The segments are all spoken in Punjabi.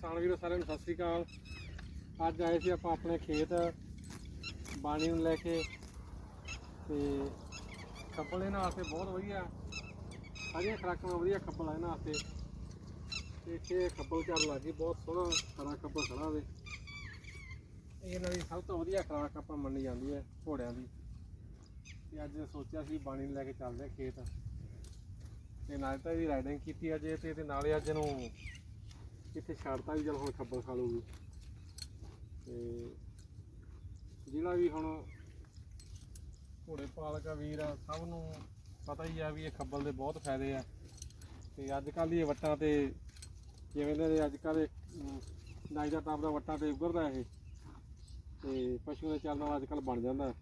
ਕਿਸਾਨ ਵੀਰੋ, ਸਾਰਿਆਂ ਨੂੰ ਸਤਿ ਸ੍ਰੀ ਅਕਾਲ। ਅੱਜ ਆਏ ਸੀ ਆਪਾਂ ਆਪਣੇ ਖੇਤ, ਬਾਣੀ ਨੂੰ ਲੈ ਕੇ। ਤੇ ਖੱਪਲ ਇਹਨਾਂ ਵਾਸਤੇ ਬਹੁਤ ਵਧੀਆ, ਸਾਰੀਆਂ ਖਰਾਕਾਂ ਵਧੀਆ ਖੱਪਲ ਆ ਇਹਨਾਂ ਵਾਸਤੇ। ਤੇ ਇੱਥੇ ਖੱਪਲ ਚੱਲ ਲੱਗੀ ਬਹੁਤ ਸੋਹਣਾ ਹਰਾ ਖੱਪਲ ਖੜਾ ਹੋਵੇ ਇਹਨਾਂ ਦੀ ਸਭ ਤੋਂ ਵਧੀਆ ਖਰਾਕ ਆਪਾਂ ਮੰਨੀ ਜਾਂਦੀ ਹੈ, ਘੋੜਿਆਂ ਦੀ। ਤੇ ਅੱਜ ਸੋਚਿਆ ਸੀ ਬਾਣੀ ਨੂੰ ਲੈ ਕੇ ਚੱਲਦੇ ਖੇਤ। ਤੇ ਨਾਲ ਤਾਂ ਇਹਦੀ ਰਾਈਡਿੰਗ ਕੀਤੀ ਅੱਜ ਇਹ ਤੇ ਤੇ ਨਾਲੇ ਅੱਜ ਇਹਨੂੰ ਕਿੱਥੇ ਛੱਡਤਾ ਵੀ ਚਲ ਹੁਣ ਖੱਬਲ ਖਾ ਲੂਗੀ ਤੇ ਜਿਹੜਾ ਵੀ ਹੁਣ ਘੋੜੇ ਪਾਲਕ ਆ ਵੀਰ ਆ, ਸਭ ਨੂੰ ਪਤਾ ਹੀ ਆ ਵੀ ਇਹ ਖੱਬਲ ਦੇ ਬਹੁਤ ਫਾਇਦੇ ਆ। ਤੇ ਅੱਜ ਕੱਲ੍ਹ ਇਹ ਵੱਟਾਂ ਤੇ ਜਿਵੇਂ ਦੇ ਅੱਜ ਕੱਲ੍ਹ ਨਾਈ ਦਾ ਟਾਪ ਦਾ ਵੱਟਾਂ ਤੇ ਉੱਗਰਦਾ ਇਹ। ਤੇ ਪਸ਼ੂ ਦੇ ਚੱਲਣ ਨਾਲ ਅੱਜ ਕੱਲ੍ਹ ਬਣ ਜਾਂਦਾ।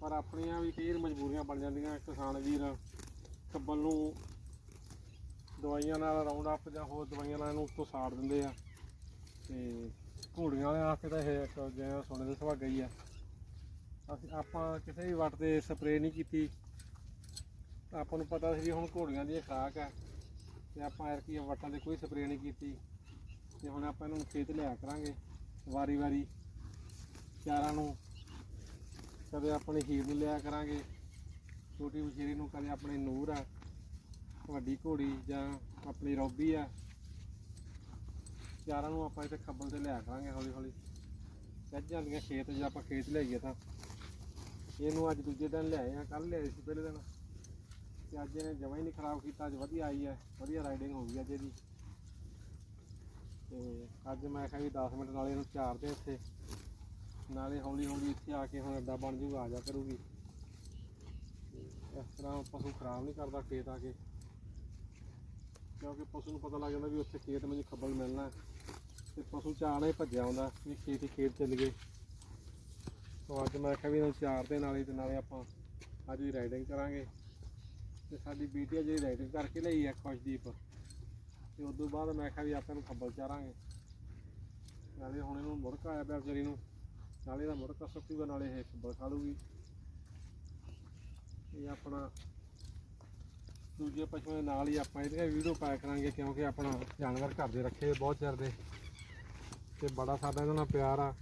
ਪਰ ਆਪਣੀਆਂ ਵੀ ਕਈ ਮਜਬੂਰੀਆਂ ਬਣ ਜਾਂਦੀਆਂ। ਕਿਸਾਨ ਵੀਰ ਖੱਬਲ ਨੂੰ ਦਵਾਈਆਂ ਨਾਲ ਰਾਉਂਡ ਅਪ ਜਾਂ ਹੋਰ ਦਵਾਈਆਂ ਨਾਲ ਇਹਨੂੰ ਉੱਤੋਂ ਸਾੜ ਦਿੰਦੇ ਆ। ਤੇ ਘੋੜੀਆਂ ਵਾਲੇ ਆਸਤੇ ਤਾਂ ਇਹ ਇੱਕ ਜਿਵੇਂ ਸੋਨੇ ਦੇ ਸੁਹਾਗਾ ਹੀ ਆ। ਅਸੀਂ ਆਪਾਂ ਕਿਸੇ ਵੀ ਵੱਟ ਤੇ ਸਪਰੇਅ ਨਹੀਂ ਕੀਤੀ। ਆਪਾਂ ਨੂੰ ਪਤਾ ਸੀ ਵੀ ਹੁਣ ਘੋੜੀਆਂ ਦੀ ਇਹ ਖੁਰਾਕ ਆ। ਤੇ ਆਪਾਂ ਐਰ ਕੀ ਵੱਟਾਂ ਤੇ ਕੋਈ ਸਪਰੇਅ ਨਹੀਂ ਕੀਤੀ। ਤੇ ਹੁਣ ਆਪਾਂ ਇਹਨੂੰ ਨੂੰ ਖੇਤ ਲਿਆ ਕਰਾਂਗੇ ਵਾਰੀ ਵਾਰੀ। ਚਾਰਾਂ ਨੂੰ ਕਦੇ ਆਪਣੇ ਹੀਰ ਨੂੰ ਲਿਆ ਕਰਾਂਗੇ। ਛੋਟੀ ਵਿਸ਼ੇਰੀ ਨੂੰ ਕਦੇ ਆਪਣੇ ਨੂਰ ਆ। ਵੱਡੀ ਘੋੜੀ ਜਾਂ ਆਪਣੀ ਰੋਬੀ ਆ ਚਾਰਾਂ ਨੂੰ ਆਪਾਂ ਇੱਥੇ ਖੱਬਲ ਤੇ ਲਿਆ ਕਰਾਂਗੇ ਹੌਲੀ ਹੌਲੀ। ਚੱਜ ਜਾਂਦੀਆਂ ਖੇਤ, ਜੇ ਆਪਾਂ ਖੇਤ ਲਿਆਈਏ ਤਾਂ। ਇਹਨੂੰ ਅੱਜ ਦੂਜੇ ਦਿਨ ਲਿਆਏ ਆ ਕੱਲ ਲਿਆਏ ਸੀ ਪਹਿਲੇ ਦਿਨ। ਤੇ ਅੱਜ ਇਹਨੇ ਜਮਾਂ ਹੀ ਨਹੀਂ ਖਰਾਬ ਕੀਤਾ, ਅੱਜ ਵਧੀਆ ਆਈ ਹੈ ਵਧੀਆ ਰਾਈਡਿੰਗ ਹੋ ਗਈ ਅੱਜ ਇਹਦੀ। ਤੇ ਅੱਜ ਮੈਂ ਕਿਹਾ ਵੀ 10 ਮਿੰਟ ਨਾਲੇ ਇਹਨੂੰ ਚਾਰਦੇ ਇੱਥੇ। ਨਾਲੇ ਹੌਲੀ ਹੌਲੀ ਇੱਥੇ ਆ ਕੇ ਹੁਣ ਅੱਡਾ ਬਣ ਜੂਗਾ, ਆ ਜਾ ਕਰੂਗੀ। ਤੇ ਇਸ ਤਰ੍ਹਾਂ ਪਸ਼ੂ ਖਰਾਬ ਨਹੀਂ ਕਰਦਾ ਖੇਤ ਆ ਕੇ। ਕਿਉਂਕਿ ਪਸ਼ੂ ਨੂੰ ਪਤਾ ਲੱਗ ਜਾਂਦਾ ਵੀ ਉੱਥੇ ਖੇਤ ਮੈਨੂੰ ਖੱਬਲ ਮਿਲਣਾ ਹੈ। ਤੇ ਪਸ਼ੂ ਚਾਣਾ ਹੀ ਭੱਜਿਆ ਆਉਂਦਾ ਵੀ ਖੇਤ ਹੀ ਖੇਤ ਚੱਲ ਗਏ। ਸੋ ਅੱਜ ਮੈਂ ਕਿਹਾ ਵੀ ਇਹਨੂੰ ਚਾਰ ਦੇ ਨਾਲੇ ਤੇ ਨਾਲੇ ਆਪਾਂ ਅੱਜ ਵੀ ਰਾਈਡਿੰਗ ਕਰਾਂਗੇ। ਤੇ ਸਾਡੀ ਬੇਟੀ ਆ ਜਿਹੜੀ ਰਾਈਡਿੰਗ ਕਰਕੇ ਲਈ ਹੈ ਖੁਸ਼ਦੀਪ। ਤੇ ਉਸ ਤੋਂ ਬਾਅਦ ਮੈਂ ਕਿਹਾ ਵੀ ਆਪਾਂ ਨੂੰ ਖੱਬਲ ਚਾਰਾਂਗੇ। ਨਾਲੇ ਹੁਣ ਇਹਨੂੰ ਮੁੜਕ ਆਇਆ ਪਿਆ ਵਿਚਾਰੀ ਨੂੰ। ਨਾਲੇ ਦਾ ਮੁੜਕਾ ਸੁੱਕੂਗਾ ਨਾਲੇ ਇਹ ਖੱਬਲ ਖਾ ਲੂਗੀ ਇਹ ਆਪਣਾ ਦੂਜੇ ਪਸ਼ੂਆਂ ਦੇ ਨਾਲ ਹੀ ਆਪਾਂ ਇਹਦੀਆਂ ਵੀਡੀਓ ਪਾਇਆ ਕਰਾਂਗੇ ਕਿਉਂਕਿ ਆਪਣਾ ਜਾਨਵਰ ਘਰ ਦੇ ਰੱਖੇ ਹੋਏ ਬਹੁਤ ਚਿਰ ਦੇ। ਤੇ ਬੜਾ ਸਾਡਾ ਇਹਨਾਂ ਨਾਲ ਪਿਆਰ ਆ।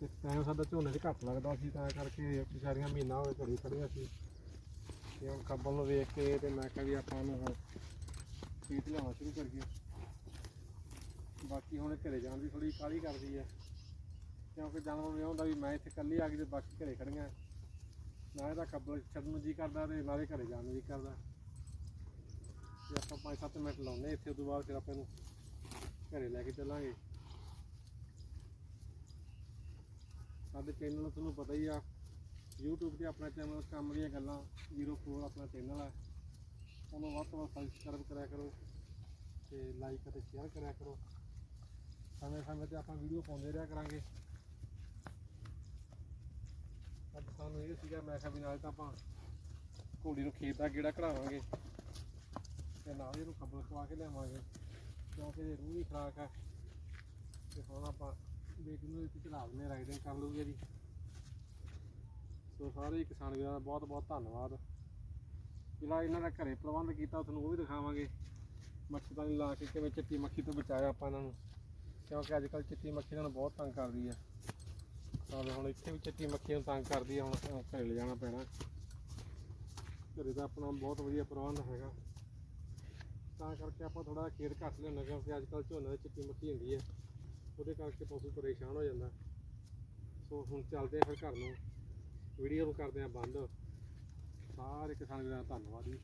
ਤੇ ਟਾਈਮ ਸਾਡਾ ਝੋਨੇ 'ਚ ਘੱਟ ਲੱਗਦਾ ਸੀ, ਤਾਂ ਕਰਕੇ ਵਿਚਾਰੀਆਂ ਮਹੀਨਾ ਹੋਏ ਘਰੇ ਖੜੀਆਂ ਸੀ। ਤੇ ਹੁਣ ਕੱਬਲ ਨੂੰ ਵੇਖ ਕੇ ਤੇ ਮੈਂ ਕਿਹਾ ਵੀ ਆਪਾਂ ਨੂੰ ਹੁਣ ਖੇਤ ਲਿਆਉਣਾ ਸ਼ੁਰੂ ਕਰੀਏ। ਬਾਕੀ ਹੁਣ ਘਰੇ ਜਾਣ ਦੀ ਥੋੜੀ ਕਾਹਲੀ ਕਰਦੀ ਹੈ ਕਿਉਂਕਿ ਜਾਨਵਰ ਨੂੰ ਇਹ ਹੁੰਦਾ ਵੀ ਮੈਂ ਇੱਥੇ ਇਕੱਲੀ ਆ ਗਈ ਤੇ ਬਾਕੀ ਘਰੇ ਖੜੀਆਂ ਨਾ ਇਹਦਾ ਖੱਬਲ ਛੱਡਣ ਨੂੰ ਜੀ ਕਰਦਾ ਤੇ ਨਾਲੇ ਘਰੇ ਜਾਣ ਨੂੰ ਜੀ ਕਰਦਾ। ਤੇ ਆਪਾਂ 5-7 ਮਿੰਟ ਲਾਉਨੇ ਇੱਥੇ, ਉਦੋਂ ਬਾਅਦ ਫਿਰ ਆਪਾਂ ਇਹਨੂੰ ਘਰੇ ਲੈ ਕੇ ਚੱਲਾਂਗੇ। ਸਾਡੇ ਚੈਨਲ ਨੂੰ ਤੁਹਾਨੂੰ ਪਤਾ ਹੀ ਆ, YouTube ਤੇ ਆਪਣਾ ਚੈਨਲ ਕੰਮ ਦੀਆਂ ਗੱਲਾਂ 04 ਆਪਣਾ ਚੈਨਲ ਹੈ ਉਹਨੂੰ ਵੱਧ ਤੋਂ ਵੱਧ ਸਬਸਕ੍ਰਾਈਬ ਕਰਿਆ ਕਰੋ ਤੇ ਲਾਈਕ ਅਤੇ ਸ਼ੇਅਰ ਕਰਿਆ ਕਰੋ। ਸਮੇਂ ਸਮੇਂ ਤੇ ਆਪਾਂ ਵੀਡੀਓ ਪਾਉਂਦੇ ਰਿਹਾ ਕਰਾਂਗੇ। ਅੱਜ ਸਾਨੂੰ ਇਹ ਸੀਗਾ, ਮੈਂ ਕਿਹਾ ਵੀ ਨਾਲ ਤਾਂ ਆਪਾਂ ਘੋੜੀ ਨੂੰ ਖੇਤ ਦਾ ਗੇੜਾ ਕਢਾਵਾਂਗੇ ਤੇ ਨਾਲ ਇਹਨੂੰ ਖੱਬਲ ਖਵਾ ਕੇ ਲਿਆਵਾਂਗੇ, ਕਿਉਂਕਿ ਇਹ ਰੂਹ ਦੀ ਖਰਾਕ ਹੈ ਤੇ ਹੁਣ ਆਪਾਂ ਬੇਟੀ ਨੂੰ ਇੱਥੇ ਚੜਾ ਦਿੰਦੇ ਰਾਈਡਿੰਗ ਕਰ ਲੂਗੇ ਜੀ ਸੋ ਸਾਰੇ ਹੀ ਕਿਸਾਨ ਵੀਰਾਂ ਦਾ ਬਹੁਤ ਬਹੁਤ ਧੰਨਵਾਦ। ਜਿਹੜਾ ਇਹਨਾਂ ਦਾ ਘਰੇ ਪ੍ਰਬੰਧ ਕੀਤਾ ਤੁਹਾਨੂੰ ਉਹ ਵੀ ਦਿਖਾਵਾਂਗੇ। ਮੱਛਰਦਾਨੀ ਲਾ ਕੇ ਕਿਵੇਂ ਚਿੱਟੀ ਮੱਖੀ ਤੋਂ ਬਚਾਇਆ ਆਪਾਂ ਇਹਨਾਂ ਨੂੰ, ਕਿਉਂਕਿ ਅੱਜ ਕੱਲ੍ਹ ਚਿੱਟੀ ਮੱਖੀ ਇਹਨਾਂ ਨੂੰ ਬਹੁਤ ਤੰਗ ਕਰਦੀ ਹੈ ਤਾਂ ਹੁਣ ਇੱਥੇ ਵੀ ਚਿੱਟੀ ਮੱਖੀ ਨੂੰ ਤੰਗ ਕਰਦੀ ਆ, ਹੁਣ ਅਹ ਘਰੇ ਲੈ ਜਾਣਾ ਪੈਣਾ। ਘਰੇ ਦਾ ਆਪਣਾ ਬਹੁਤ ਵਧੀਆ ਪ੍ਰਬੰਧ ਹੈਗਾ। ਤਾਂ ਕਰਕੇ ਆਪਾਂ ਥੋੜਾ ਖੇਤ ਘੱਟ ਲਿਆਉਂਦੇ ਕਿਉਂਕਿ ਅੱਜ ਕੱਲ੍ਹ ਝੋਨੇ ਦੀ ਚਿੱਟੀ ਮੱਖੀ ਹੁੰਦੀ ਹੈ ਉਹਦੇ ਕਰਕੇ ਪਸ਼ੂ ਪਰੇਸ਼ਾਨ ਹੋ ਜਾਂਦਾ। ਸੋ ਹੁਣ ਚੱਲਦੇ ਆ ਫਿਰ ਘਰ ਨੂੰ। ਵੀਡੀਓ ਨੂੰ ਕਰਦੇ ਆ ਬੰਦ। ਸਾਰੇ ਕਿਸਾਨ ਵੀਰਾਂ ਦਾ ਧੰਨਵਾਦ ਜੀ।